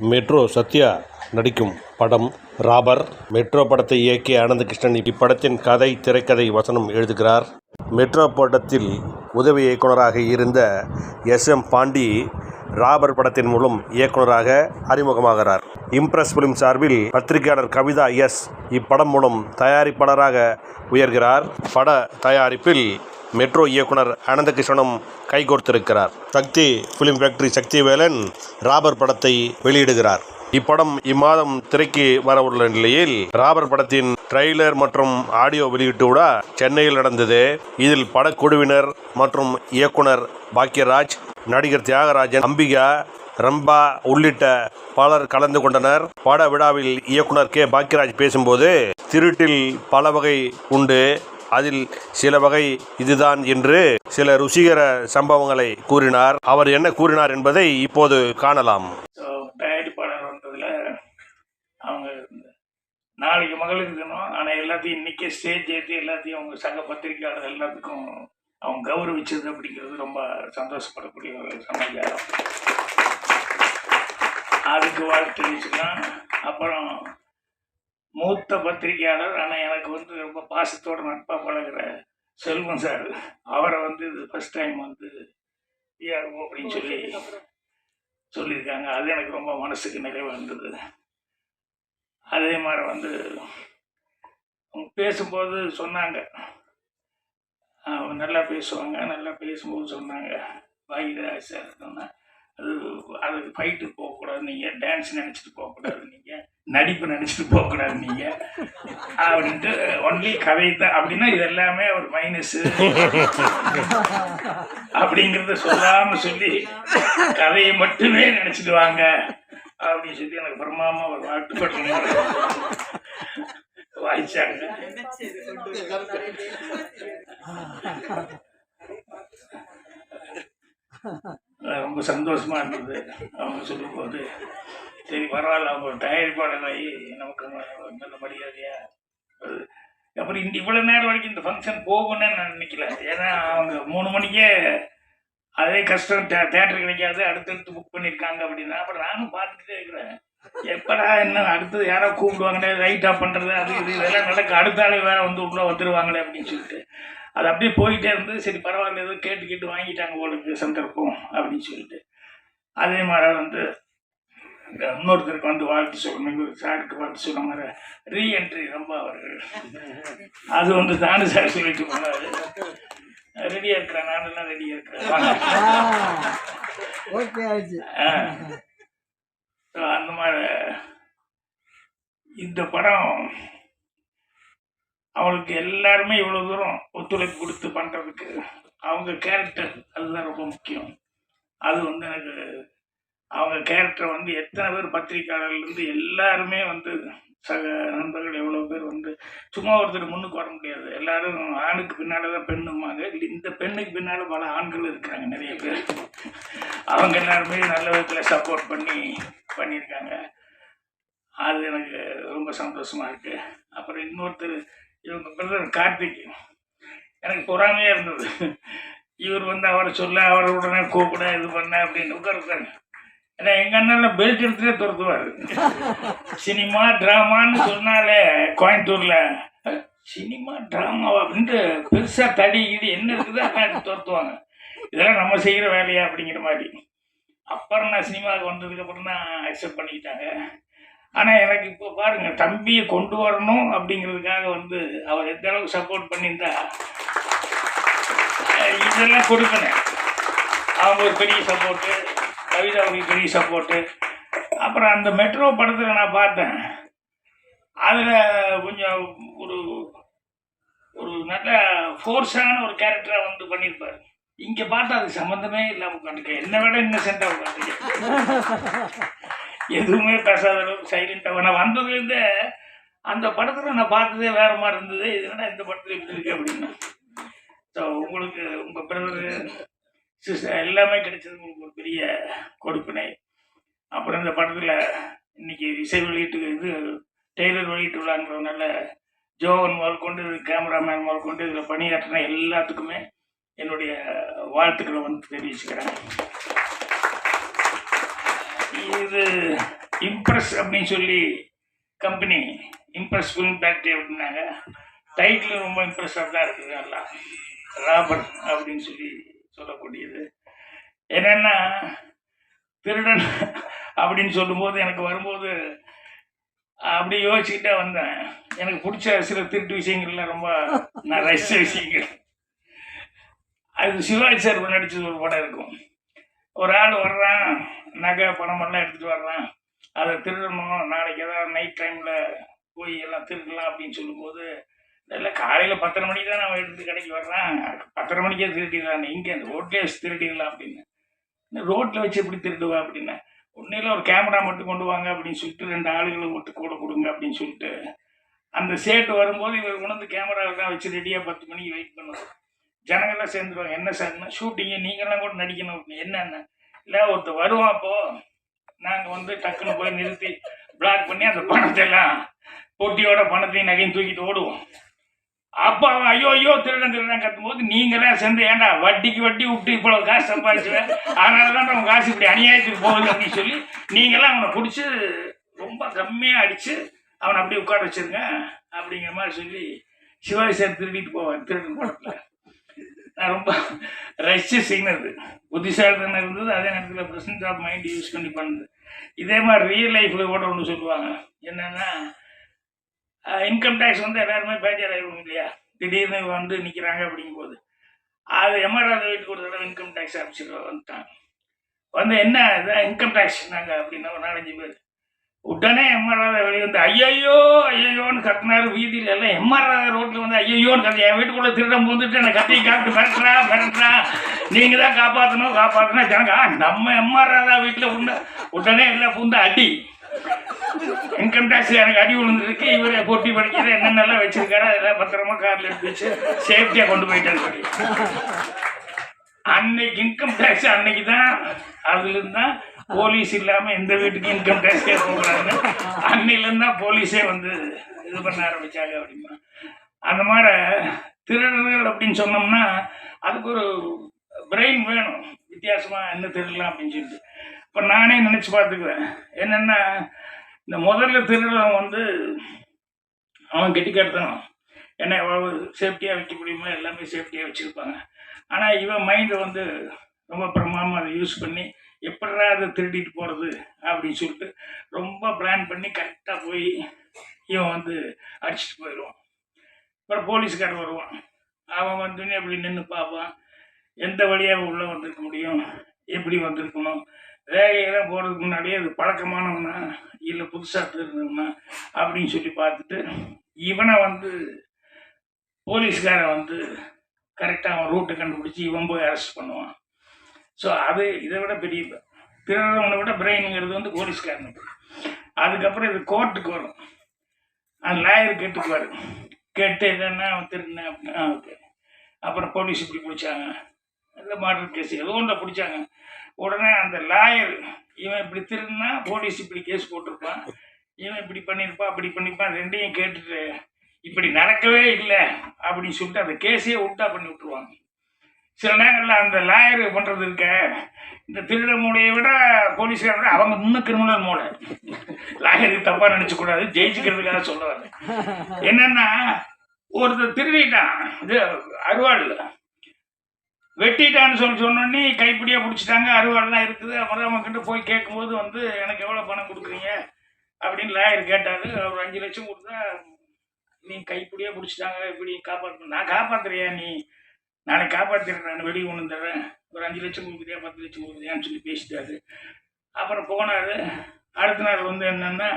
Metro Sathya நடிக்கும் படம் ராபர் metro படத்தை இயக்கிய ஆனந்தகிருஷ்ணன் இப்படத்தின் கதை திரைக்கதை வசனம் எழுதுகிறார். மெட்ரோ படத்தில் உதவி இயக்குனராக இருந்த எஸ் எம் பாண்டி ராபர் படத்தின் மூலம் இயக்குனராக அறிமுகமாகிறார். இம்ப்ரெஸ் பிலிம் சார்பில் பத்திரிகையாளர் கவிதா எஸ் இப்படம் மூலம் தயாரிப்பாளராக உயர்கிறார். பட தயாரிப்பில் மெட்ரோ இயக்குனர் அனந்தகிருஷ்ணனும் கைகோர்த்திருக்கிறார். Sakthi Film Factory Sakthivelan Robber படத்தை வெளியிடுகிறார். இப்படம் இம்மாதம் திரைக்கு வர உள்ள நிலையில் ராபர் படத்தின் ட்ரெய்லர் மற்றும் ஆடியோ வெளியிட்டு விட சென்னையில் நடந்தது. இதில் படக்குழுவினர் மற்றும் இயக்குனர் பாக்யராஜ் நடிகர் தியாகராஜன் அம்பிகா ரம்பா உள்ளிட்ட பலர் கலந்து கொண்டனர். பட விழாவில் இயக்குனர் கே. பாக்யராஜ் பேசும்போது திருட்டில் பல வகை உண்டு. அதில் சில வகை இதுதான் என்று சில ருசிகர சம்பவங்களை கூறினார். அவர் என்ன கூறினார் என்பதை இப்போது காணலாம். ஸோ தயாரிப்பாளர் வந்ததில் அவங்க நாளைக்கு மகளிர் தினம் ஆனால் எல்லாத்தையும் இன்னைக்கே ஸ்டேஜ் ஏற்றி எல்லாத்தையும் அவங்க சங்க பத்திரிக்கையாளர் எல்லாத்துக்கும் அவங்க கௌரவிச்சது அப்படிங்கிறது ரொம்ப சந்தோஷப்படக்கூடிய ஒரு சமாச்சாரம். அதுக்கு வாழ்த்து தெரிவிச்சுக்கலாம். அப்புறம் மூத்த பத்திரிக்கையாளர் ஆனால் எனக்கு வந்து ரொம்ப பாசத்தோட நட்பாக பழகிற செல்வம் சார். அவரை வந்து இது ஃபஸ்ட் டைம் வந்து பிஆர்ஓ அப்படின்னு சொல்லி சொல்லியிருக்காங்க. அது எனக்கு ரொம்ப மனசுக்கு நிறைவாக இருந்தது. அதே மாதிரி வந்து அவங்க பேசும்போது சொன்னாங்க. அவங்க நல்லா பேசுவாங்க. நல்லா பேசும்போது சொன்னாங்க. பாகிதராஜ் சார் சொன்னேன் அது அதுக்கு ஃபைட்டு போகக்கூடாது நீங்கள் டான்ஸ் நினச்சிட்டு போகக்கூடாது நீங்கள் நடிப்பு நினச்சிட்டு போகக்கூடாது நீங்கள் அப்படின்ட்டு ஒன்லி கதை தான் அப்படின்னா இது எல்லாமே ஒரு மைனஸு அப்படிங்கிறத சொல்லாமல் சொல்லி கதையை மட்டுமே நினச்சிட்டு வாங்க. அப்படின்னு சொல்லி எனக்கு பிரமாமா ஒரு வாழ்த்துப்பட்டு வாய்ச்சாங்க. அது ரொம்ப சந்தோஷமாக இருந்தது. அவங்க சொல்லும்போது சரி பரவாயில்ல அவங்க தயாரிப்பாளராகி நமக்கு நல்ல மரியாதையா அப்புறம் இந்த இவ்வளோ நேரம் வரைக்கும் இந்த ஃபங்க்ஷன் போகும்னு நான் நினைக்கல. ஏன்னா அவங்க மூணு மணிக்கே அதே கஷ்டம் தே தேட்டர் கிடைக்காது அடுத்தடுத்து புக் பண்ணியிருக்காங்க அப்படின்னா அப்புறம் நானும் பார்த்துட்டே இருக்கிறேன். எப்படா என்ன அடுத்தது யாரோ கூப்பிடுவாங்களே ரைட் ஆஃப் பண்ணுறது அது இது இதெல்லாம் நடக்க அடுத்த ஆளே வேறு வந்து உள்ளே வந்துடுவாங்களே அப்படின்னு சொல்லிட்டு. அது அப்படியே போயிட்டே இருந்து சரி பரவாயில்ல ஏதோ கேட்டு கேட்டு வாங்கிட்டாங்க உங்களுக்கு சந்தர்ப்பம் அப்படின்னு சொல்லிட்டு. அதே மாதிரி வந்து இன்னொருத்தருக்கு வந்து வாழ்த்து சொல்லணும் ஒரு சாருக்கு வாழ்த்து சொல்ல மாதிரி ரீஎன்ட்ரி ரொம்ப அவர்கள். அது வந்து தானு சார் சொல்லிட்டு போனாரு. ரெடியாக இருக்கிறேன். நானெல்லாம் ரெடியாக இருக்கிறேன். அந்த மாதிரி இந்த படம் அவளுக்கு எல்லாருமே இவ்வளோ தூரம் ஒத்துழைப்பு கொடுத்து பண்ணுறதுக்கு அவங்க கேரக்டர் அதுதான் ரொம்ப முக்கியம். அது வந்து எனக்கு அவங்க கேரக்டரை வந்து எத்தனை பேர் பத்திரிக்கையாளர்லேருந்து எல்லாருமே வந்து சக நண்பர்கள் எவ்வளோ பேர் வந்து சும்மா ஒருத்தர் முன்னுக்கு வர முடியாது. எல்லாரும் ஆணுக்கு பின்னால் தான் பெண்ணுமாங்க இந்த பெண்ணுக்கு பின்னால் பல ஆண்கள் இருக்கிறாங்க நிறைய பேர். அவங்க எல்லாருமே நல்ல விதத்தில் சப்போர்ட் பண்ணி பண்ணியிருக்காங்க. அது எனக்கு ரொம்ப சந்தோஷமாக இருக்குது அப்புறம் இன்னொருத்தர் இவங்க பிரதர் கார்த்திக் எனக்கு பொறாமையாக இருந்தது. இவர் வந்து அவரை சொல்ல அவரை உடனே கூப்பிட இது பண்ண அப்படின்னு உட்காரு ஏன்னா எங்கள் அண்ணன் பெல்ட் எடுத்துகிட்டே துரத்துவார். சினிமா ட்ராமான்னு சொன்னாலே கோயம்புத்தூரில் சினிமா ட்ராமாவா அப்படின்ட்டு பெருசாக தடி இது என்ன இருக்குதோ அதை துரத்துவாங்க. இதெல்லாம் நம்ம செய்கிற வேலையா அப்படிங்கிற மாதிரி. அப்புறம் நான் சினிமாவுக்கு வந்ததுக்கப்புறம் தான் அக்செப்ட் பண்ணிக்கிட்டாங்க. ஆனால் எனக்கு இப்போ பாருங்கள் தம்பியை கொண்டு வரணும் அப்படிங்கிறதுக்காக வந்து அவர் எந்த அளவுக்கு சப்போர்ட் பண்ணியிருந்தா இதெல்லாம் கொடுக்கணும். அவங்க ஒரு பெரிய சப்போர்ட்டு கவிதாவுக்கு பெரிய சப்போர்ட்டு அப்புறம் அந்த மெட்ரோ படத்தில் நான் பார்த்தேன். அதில் கொஞ்சம் ஒரு ஒரு நல்ல ஃபோர்ஸான ஒரு கேரக்டராக வந்து பண்ணியிருப்பார். இங்கே பார்த்தா அது சம்மந்தமே இல்லாமல் உட்காந்துக்க என்ன விட இன்னசென்ட்டாக உட்காந்துக்க எதுவுமே பேசாத அளவுக்கு சைலண்டாக நான் வந்ததுலேருந்தே அந்த படத்தில் நான் பார்த்ததே வேற மாதிரி இருந்தது. இது இந்த படத்தில் இப்படி இருக்கு அப்படின்னு. ஸோ உங்களுக்கு உங்கள் பிரதரு சிஸ்டர் எல்லாமே கிடைச்சது உங்களுக்கு ஒரு பெரிய கொடுப்பினை. அப்புறம் இந்த படத்தில் இன்னைக்கு இசை வெளியீட்டு இது டெய்லர் வெளியிட்டு விழாங்கிறதுனால ஜோவன் முதல் கொண்டு கேமராமேன் முதல் கொண்டு இதில் பணியாற்றின எல்லாத்துக்குமே என்னுடைய வாழ்த்துக்களை வந்து தெரிவிச்சுக்கிறேன். இது இம்ப்ரெஸ் அப்படின்னு சொல்லி கம்பெனி இம்ப்ரெஸ் ஃபிலிம் ஃபேக்ட்ரி அப்படின்னாங்க. டைட்டில் ரொம்ப இம்ப்ரெஸ்ஸாக தான் இருக்குது நல்லா. ராபர் அப்படின்னு சொல்லி சொல்லக்கூடியது. என்னென்னா திருடன் அப்படின்னு சொல்லும்போது எனக்கு வரும்போது அப்படி யோசிச்சுக்கிட்டே வந்தேன். எனக்கு பிடிச்ச சில திருட்டு விஷயங்கள்லாம் ரொம்ப நான் ரசித்த விஷயங்கள். அது சிவாஜி சார் நடிச்சது ஒரு படம் இருக்கும். ஒரு ஆள் வர்றான் நகை பணமெல்லாம் எடுத்துகிட்டு வர்றான். அதை திருடணும் நாளைக்கு ஏதாவது நைட் டைமில் போய் எல்லாம் திருடலாம் அப்படின்னு சொல்லும்போது இல்லை காலையில் பத்தரை மணிக்கு தான் நான் எடுத்து கடைக்கு வர்றேன். பத்தரை மணிக்கே திருடிடலாம் இங்கே அந்த ரோட்லேயே வச்சு திருடிடலாம் அப்படின்னு. ரோட்டில் வச்சு எப்படி திருடுவா அப்படின்னு ஒன்றையில் ஒரு கேமரா மட்டும் கொண்டு வாங்க அப்படின்னு சொல்லிட்டு ரெண்டு ஆளுகளை மட்டும் கூட கொடுங்க அப்படின்னு சொல்லிட்டு அந்த சேட்டு வரும்போது இவர் உணர்ந்து கேமராவெல்லாம் வச்சு ரெடியாக பத்து மணிக்கு வெயிட் பண்ணுவோம் ஜனங்கள்லாம் சேர்ந்துருவாங்க. என்ன சார்னா ஷூட்டிங்கு நீங்கள்லாம் கூட நடிக்கணும். அப்படின்னு. என்னென்ன? இல்லை ஒருத்தர் வருவான் அப்போது நாங்கள் வந்து டக்குன்னு போய் நிறுத்தி பிளாக் பண்ணி அந்த பணத்தை எல்லாம் பொட்டியோட பணத்தையும் நகையும் தூக்கிட்டு ஓடுவோம். அப்போ அவன் ஐயோ ஐயோ திருடன் திருடன் கத்தும்போது நீங்களே சேர்ந்து ஏன்டா வட்டிக்கு வட்டி விட்டு இவ்வளோ காசு சம்பாதிச்சுவேன் அதனால தான் அவன் காசு இப்படி அநியாயத்துக்கு போகுது அப்படின்னு சொல்லி நீங்களாம் அவனை பிடிச்சி ரொம்ப கம்மியாக அடித்து அவனை அப்படியே உட்கார வச்சுருங்க அப்படிங்கிற மாதிரி சொல்லி சிவாஜி சார் திருடிட்டு போவான் திருடன் படத்தில் நான் ரொம்ப ரசிச்ச செய்யினது புத்திசாலித்தனம் இருந்தது அதே நேரத்தில் ப்ரெசன்ட் ஆஃப் மைண்ட் யூஸ் பண்ணி பண்ணுது. இதே மாதிரி ரியல் லைஃப்பில் கூட ஒன்று சொல்லுவாங்க. என்னென்னா இன்கம் டேக்ஸ் வந்து எல்லாருமே பேஜர் ஆகிடுவோம் இல்லையா? திடீர்னு வந்து நிற்கிறாங்க அப்படிங்கும்போது. அது எம்ஆர்ஆர் வீட்டுக்கு ஒரு தடவை இன்கம் டேக்ஸ் ஆஃபீஸர் வந்துட்டாங்க. வந்து என்ன இதான் இன்கம் டேக்ஸ் நாங்கள் அப்படின்னா ஒரு நாலஞ்சு பேர். உடனே எம்ஆர்ஆர் வெளியே வந்து ஐயையோ ஐயையோன்னு கத்தினாரு வீதியில் எல்லாம். எம்ஆர்ஆர் ரோட்டில் வந்து ஐயையோன்னு கத்தி என் வீட்டுக்குள்ளே திருடம் பூந்துட்டு என்னை கத்தி காப்பிட்டு மிரட்டுறா மிரட்டுறா நீங்கள் தான் காப்பாற்றணும் காப்பாற்றணும் ஜனங்க நம்ம எம்ஆர்ஆர் வீட்டில் உண்ட உடனே எல்லாம் பூந்து அடி. இன்கம் டேக்ஸ் எனக்கு அடி விழுந்துருக்கு. இவரை போட்டி படிக்கிற என்னென்னலாம் வச்சிருக்காரு அதெல்லாம் பத்திரமா காரில் எடுத்து வச்சு சேஃப்டியாக கொண்டு போயிட்டாரு அன்னைக்கு இன்கம் டேக்ஸ் அன்னைக்கு தான் அதுலேருந்து தான் போலீஸ் இல்லாம எந்த வீட்டுக்கு இன்கம் டேக்ஸே போகிறாங்க அன்னையில தான் போலீஸே வந்து இது பண்ண ஆரம்பிச்சாங்க அப்படிமா. அந்த மாதிரி திருடர்கள் அப்படின்னு சொன்னோம்னா அதுக்கு ஒரு பிரெயின் வேணும். வித்தியாசமா என்ன திருடலாம் அப்படின்னு சொல்லிட்டு. இப்போ நானே நினச்சி பார்த்துக்குவேன் என்னென்னா இந்த முதல்ல திருடுறவன் வந்து அவன் கெட்டிக்காரத்தனம் என்ன எவ்வளவு சேஃப்டியாக வைக்க முடியுமோ எல்லாமே சேஃப்டியாக வச்சுருப்பாங்க. ஆனால் இவன் மைண்டை வந்து ரொம்ப பிரமாமல் அதை யூஸ் பண்ணி எப்படா அதை திருடிட்டு போகிறது அப்படின்னு சொல்லிட்டு ரொம்ப பிளான் பண்ணி கரெக்டாக போய் இவன் வந்து அடிச்சுட்டு போயிடுவான். அப்புறம் போலீஸ்காரன் வருவான். அவன் வந்து அப்படி நின்று பார்ப்பான் எந்த வழியாக உள்ளே வந்திருக்க முடியும்? எப்படி வந்திருக்கணும்? வேலையெல்லாம் போகிறதுக்கு முன்னாடியே அது பழக்கமானவனா? இல்லை புதுசாக திருந்தவனா அப்படின்னு சொல்லி பார்த்துட்டு இவனை வந்து போலீஸ்காரன் வந்து கரெக்டாக அவன் ரூட்டை கண்டுபிடிச்சி இவன் போய் அரெஸ்ட் பண்ணுவான். ஸோ அது இதை விட பெரிய திருடுறவனை விட பிரெயினுங்கிறது வந்து போலீஸ்காரனுக்கு அதுக்கப்புறம் இது கோர்ட்டுக்கு வரும். அந்த லாயர் கேட்டுக்குவார். கேட்டு என்னென்ன அவன் அப்படின்னா. ஓகே. அப்புறம் போலீஸ் இப்படி பிடிச்சாங்க. இல்லை மாடல் கேஸ் ஏதோ ஒன்றை பிடிச்சாங்க. உடனே அந்த லாயர் இவன் இப்படி திருந்தா போலீஸ் இப்படி கேஸ் போட்டிருப்பான். இவன் இப்படி பண்ணியிருப்பான் அப்படி பண்ணியிருப்பான். ரெண்டையும் கேட்டுட்டு இப்படி நடக்கவே இல்லை அப்படின்னு சொல்லிட்டு அந்த கேஸையே உல்ட்டா பண்ணி விட்டுருவாங்க. சில நேரங்களில் அந்த லாயர் பண்ணுறது இருக்க இந்த திருட மூலையை விட போலீஸ்கார விட அவங்க இன்னும் கிரிமினல் மூளை. லாயருக்கு தப்பாக நினச்சக்கூடாது ஜெயிச்சுக்கிறதுக்காக சொல்ல வரேன் என்னன்னா ஒருத்தர் திருடிட்டான் இது அருவாள். வெட்டிட்டான்னு சொல்லி சொன்னோன்னே கைப்பிடியாக பிடிச்சிட்டாங்க அருவாள்லாம் இருக்குது அப்புறம் அவங்க கிட்ட போய் கேட்கும்போது வந்து எனக்கு எவ்வளோ பணம் கொடுக்குறீங்க? அப்படின்னு லாயர் கேட்டாரு. அவர் அஞ்சு லட்சம் கொடுத்தா நீ கைப்பிடியாக பிடிச்சிட்டாங்க இப்படி காப்பாற்றணும் நான் காப்பாற்றுறியா நீ? நானே காப்பாற்றிடுறேன் நான் வெளியே கொண்டு தர்றேன் ஒரு அஞ்சு லட்சம் கொடுக்குறியா பத்து லட்சம் கொடுக்குறியான்னு சொல்லி பேசிட்டாரு. அப்புறம் போனார். அடுத்த நாள் வந்து என்னென்னா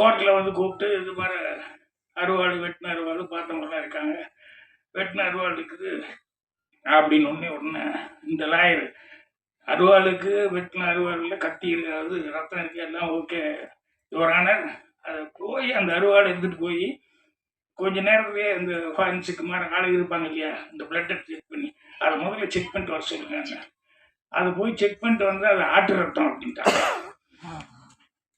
கோர்ட்டில் வந்து கூப்பிட்டு இது மாதிரி அறுவாள் வெட்டின அறுவாள் பார்த்தவங்களாம் இருக்காங்க. வெட்டின அறுவாள் இருக்குது. அப்படின்னு ஒன்னே உடனே இந்த லாயர் அருவாளுக்கு வெட்டின அருவாளில் கத்தி இருக்காது ரத்தம் இருக்கு எல்லாம் ஓகே யுவரான அதை போய் அந்த அருவாளை எடுத்துகிட்டு போய் கொஞ்ச நேரத்துலேயே இந்த ஃபாரன்சிக் மாதிரி ஆளுங்க இருப்பாங்க இல்லையா? இந்த பிளட்டை செக் பண்ணி அதை முதல்ல செக் பண்ணிட்டு வர சொல்லுங்க. அதை போய் செக் பண்ணிட்டு வந்து அது ஆட்டு ரத்தம் அப்படின்ட்டாங்க.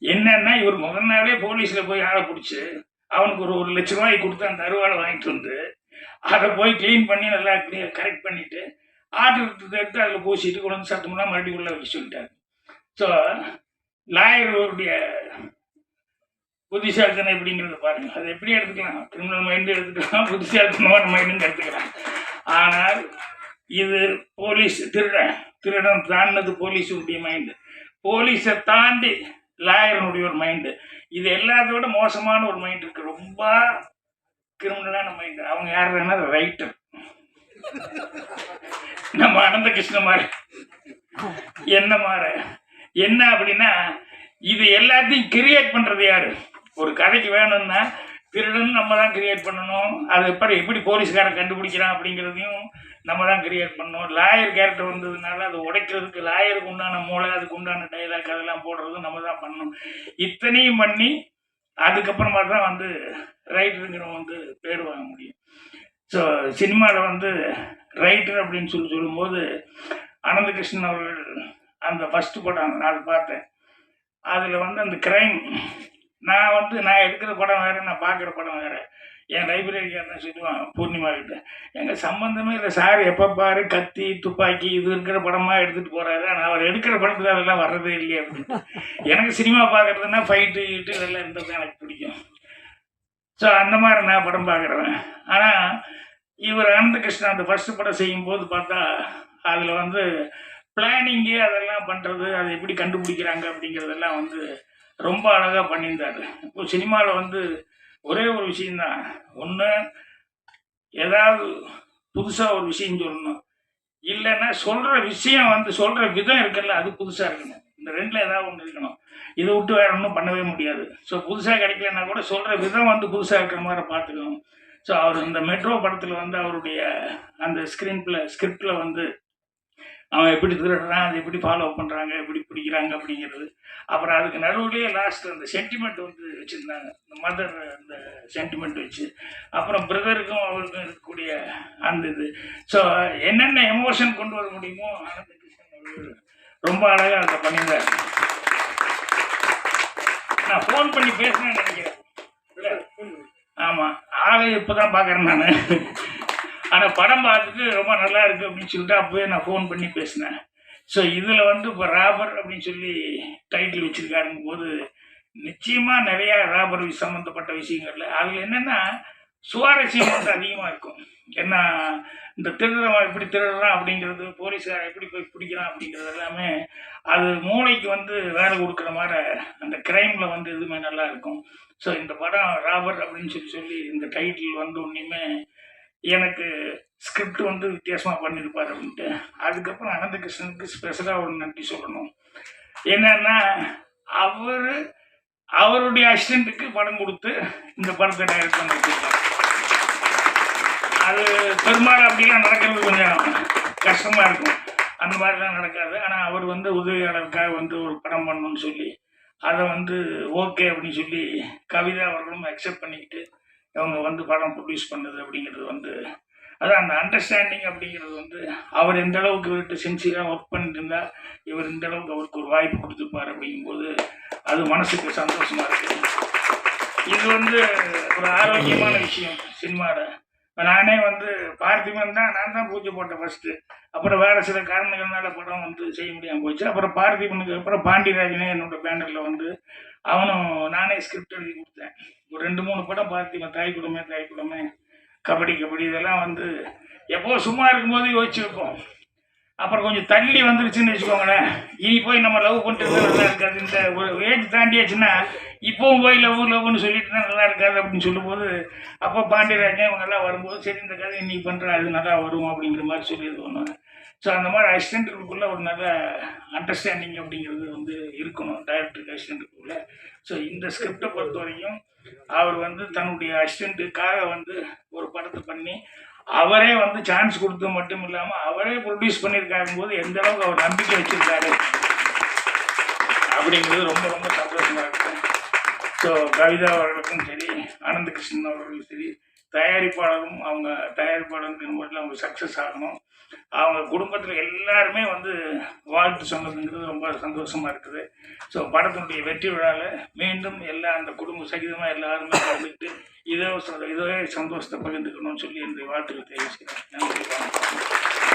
என்னன்னா இவர் முதல் நாளே போலீஸில் போய் ஆளை பிடிச்சி அவனுக்கு ஒரு ஒரு லட்ச ரூபாய் கொடுத்து அந்த அருவாளை வாங்கிட்டு வந்து அதை போய் க்ளீன் பண்ணி நல்லா கரெக்ட் பண்ணிட்டு ஆட்டு ரத்தத்தை எடுத்து அதில் பூசிட்டு கொண்டு வந்து சத்தமெல்லாம் மறுபடியும் உள்ள வைக்க சொல்லிட்டாரு. ஸோ லாயருடைய புத்திசாலித்தனம் எப்படிங்கிறத பாருங்க. அதை எப்படி எடுத்துக்கலாம்? கிரிமினல் மைண்டு எடுத்துக்கலாம். புத்திசாலித்தனமான மைண்டும் எடுத்துக்கலாம் ஆனால் இது போலீஸ் திருடன் திருடன் தாண்டினது போலீஸுடைய மைண்டு போலீஸை தாண்டி லாயரனுடைய ஒரு மைண்டு இது எல்லாத்தோட மோசமான ஒரு மைண்ட் இருக்கு. ரொம்ப கிரிமினலான மைண்டு அவங்க யாருன்னா ரைட்டர் நம்ம அனந்த கிருஷ்ணமார் என்ன மாற என்ன அப்படின்னா இது எல்லாத்தையும் கிரியேட் பண்றது யாரு? ஒரு கதைக்கு வேணும்னா திருடன் நம்ம தான் கிரியேட் பண்ணணும். அது எப்படி எப்படி போலீஸ்காரன் கண்டுபிடிக்கிறான் அப்படிங்கிறதையும் நம்ம தான் கிரியேட் பண்ணணும். லாயர் கேரக்டர் வந்ததுனால அதை உடைக்கிறதுக்கு லாயருக்கு உண்டான மூளை அதுக்கு உண்டான டைலாக் அதெல்லாம் போடுறதும் நம்ம தான் பண்ணணும். இத்தனையும் பண்ணி அதுக்கப்புறமா தான் வந்து ரைட்டருங்கிறவங்க வந்து பேர் வாங்க முடியும். ஸோ சினிமாவில் வந்து ரைட்டர் அப்படின்னு சொல்லி சொல்லும்போது அனந்தகிருஷ்ணன் அவர்கள் அந்த ஃபஸ்ட்டு படம் நான் அதை பார்த்தேன். அதில் வந்து அந்த கிரைம் நான் வந்து நான் எடுக்கிற படம் வேறு நான் பார்க்குற படம் வேறு. என் லைப்ரரிக்காரன் சொல்லுவான் பூர்ணிமா கிட்ட. எங்கள் சம்மந்தமே இல்லை. சார் எப்போ பாரு கத்தி துப்பாக்கி இது இருக்கிற படமாக எடுத்துகிட்டு போகிறாரு ஆனால் அவர் எடுக்கிற படத்தில் அதெல்லாம் வர்றதே இல்லையே அப்படின்னு எனக்கு சினிமா பார்க்குறதுனா ஃபைட்டு கீட்டு இதெல்லாம் இருந்தால் தான் எனக்கு பிடிக்கும். ஸோ அந்த மாதிரி நான் படம் பார்க்குறேன் ஆனால் இவர் அனந்தகிருஷ்ணன் அந்த ஃபர்ஸ்ட் படம் செய்யும்போது பார்த்தா அதில் வந்து பிளானிங்கு அதெல்லாம் பண்ணுறது அதை எப்படி கண்டுபிடிக்கிறாங்க அப்படிங்கிறதெல்லாம் வந்து ரொம்ப அழகாக பண்ணியிருந்தாரு. இப்போ சினிமாவில் வந்து ஒரே ஒரு விஷயந்தான் ஒன்று ஏதாவது புதுசாக ஒரு விஷயம் சொல்லணும். இல்லைன்னா சொல்கிற விஷயம் வந்து சொல்கிற விதம் இருக்குல்ல அது புதுசாக இருக்கணும். இந்த ரெண்டில் ஏதாவது ஒன்று இருக்கணும். இதை விட்டு வேற ஒன்றும் பண்ணவே முடியாது. ஸோ புதுசாக கிடைக்கலன்னா கூட சொல்கிற விதம் வந்து புதுசாக இருக்கிற மாதிரி பார்த்துக்கணும். ஸோ அவர் இந்த மெட்ரோ படத்தில் வந்து அவருடைய அந்த ஸ்க்ரீன் பிளே ஸ்கிரிப்டில் வந்து அவன் எப்படி திருடுறான் அதை எப்படி ஃபாலோ பண்ணுறாங்க எப்படி பிடிக்கிறாங்க அப்படிங்கிறது. அப்புறம் அதுக்கு நடுவுலேயே லாஸ்ட் அந்த சென்டிமெண்ட் வந்து வச்சுருந்தாங்க. இந்த மதர் அந்த சென்டிமெண்ட் வச்சு. அப்புறம் பிரதருக்கும் அவருக்கும் இருக்கக்கூடிய அந்த இது. ஸோ என்னென்ன எமோஷன் கொண்டு வர முடியுமோ ஆனந்த கிருஷ்ணன் அவர்கள் ரொம்ப அழகாக அதை பண்ணியிருந்தார். நான் ஃபோன் பண்ணி பேசுனேன்னு நினைக்கிறேன். ஆமாம் ஆளை இப்போ தான் பார்க்குறேன் நான். ஆனால் படம் பார்த்துட்டு ரொம்ப நல்லா இருக்குது அப்படின்னு சொல்லிட்டு அப்போவே நான் ஃபோன் பண்ணி பேசினேன். ஸோ இதில் வந்து இப்போ ராபர் அப்படின்னு சொல்லி டைட்டில் வச்சுருக்காருங்க போது நிச்சயமாக நிறையா ராபர் சம்மந்தப்பட்ட விஷயங்கள்ல. அதில் என்னென்னா சுவாரஸ்யம் வந்து அதிகமாக இருக்கும். ஏன்னா இந்த திருடுறவன் எப்படி திருடுறான் அப்படிங்கிறது போலீஸார் எப்படி போய் பிடிக்கிறான் அப்படிங்கிறது எல்லாமே அது மூளைக்கு வந்து வேலை கொடுக்குற மாதிரி அந்த க்ரைமில் வந்து எதுவுமே நல்லா இருக்கும். ஸோ இந்த படம் ராபர் அப்படின்னு சொல்லி சொல்லி இந்த டைட்டில் வந்து ஒன்றுமே எனக்கு ஸ்கிரிப்ட் வந்து வித்தியாசமாக பண்ணியிருப்பார் அப்படின்ட்டு. அதுக்கப்புறம் அனந்தகிருஷ்ணனுக்கு ஸ்பெஷலாக ஒரு நன்றி சொல்லணும். என்னன்னா அவர் அவருடைய அசிஸ்டண்ட்டுக்கு படம் கொடுத்து இந்த படத்தை டைரக்ட் பண்ணி அது பெரும்பாலும் அப்படிலாம் நடக்கிறது கொஞ்சம் கஷ்டமாக இருக்கும். அந்த மாதிரிலாம் நடக்காது. ஆனால் அவர் வந்து உதவியாளருக்காக வந்து ஒரு படம் பண்ணணும்னு சொல்லி அதை வந்து ஓகே அப்படின்னு சொல்லி கவிதா அவர்களும் அக்செப்ட் பண்ணிக்கிட்டு அவங்க வந்து படம் ப்ரொடியூஸ் பண்ணது அப்படிங்கிறது வந்து அதான் அந்த அண்டர்ஸ்டாண்டிங் அப்படிங்கிறது வந்து அவர் எந்த அளவுக்கு இவர்கிட்ட சின்சியராக ஒர்க் பண்ணிட்டு இருந்தால் இவர் இந்த அளவுக்கு அவருக்கு ஒரு வாய்ப்பு கொடுத்துருப்பார் அப்படிங்கும்போது அது மனசுக்கு சந்தோஷமாக இருக்குது இது வந்து ஒரு ஆரோக்கியமான விஷயம் சினிமாவில் இப்போ நானே வந்து பார்த்திபன் தான் நான் தான் பூஜை போட்டேன் ஃபஸ்ட்டு அப்புறம் வேறு சில காரணங்கள்னால படம் வந்து செய்ய முடியாமல் போச்சு. அப்புறம் பார்த்திபனுக்கு அப்புறம் பாண்டியராஜனே என்னோட பேனரில் வந்து அவனும் நானே ஸ்கிரிப்ட் எழுதி கொடுத்தேன். ஒரு ரெண்டு மூணு படம் பார்த்திபன் தாய் குடமே தாய் குடமே கபடி கபடி இதெல்லாம் வந்து எப்போ சும்மா இருக்கும்போது யோசிச்சிருக்கோம் அப்புறம் கொஞ்சம் தள்ளி வந்துருச்சுன்னு வச்சுக்கோங்களேன். இனி போய் நம்ம லவ் பண்ணிட்டு நல்லா இருக்காது. இந்த ஒரு ஏஜ் தாண்டியாச்சுன்னா இப்போவும் போய் லவ் லவ்னு சொல்லிட்டு தான் நல்லா இருக்காது அப்படின்னு சொல்லும்போது அப்போ பாண்டியராஜன் இவங்கெல்லாம் வரும்போது சரி இந்த கதை இன்னைக்கு பண்ணுற அது நல்லா வரும் அப்படிங்கிற மாதிரி சொல்லி ஸோ அந்த மாதிரி அசிஸ்டண்ட்டுக்குள்ளே ஒரு நல்ல அண்டர்ஸ்டாண்டிங் அப்படிங்கிறது வந்து இருக்கணும். டைரக்டருக்கு அசிஸ்டண்ட்டுக்குள்ளே ஸோ இந்த ஸ்கிரிப்டை பொறுத்த வரைக்கும் அவர் வந்து தன்னுடைய அசிஸ்டண்ட்டுக்காக வந்து ஒரு படத்தை பண்ணி அவரே வந்து சான்ஸ் கொடுத்து மட்டும் இல்லாமல் அவரே ப்ரொடியூஸ் பண்ணியிருக்காங்க போது எந்த அளவுக்கு அவர் நம்பிக்கை வச்சிருக்காரு? அப்படிங்கிறது ரொம்ப ரொம்ப சந்தோஷமாக இருக்கும். ஸோ கவிதா அவர்களுக்கும் சரி ஆனந்த கிருஷ்ணன் அவர்களுக்கும் சரி தயாரிப்பாளரும் அவங்க தயாரிப்பாளருக்கு முறையில் அவங்க சக்ஸஸ் ஆகணும். அவங்க குடும்பத்தில் எல்லாருமே வந்து வாழ்த்து சொன்னதுங்கிறது ரொம்ப சந்தோஷமா இருக்குது. ஸோ படத்தினுடைய வெற்றி விழாவில் மீண்டும் எல்லா அந்த குடும்ப சகிதமாக எல்லாருமே கலந்துக்கிட்டு இதோ ச- இதே சந்தோஷத்தை பகிர்ந்துக்கணும்னு சொல்லி என்னுடைய வாழ்த்துக்கள் தெரிவிச்சுக்கிறேன். நன்றி வணக்கம்.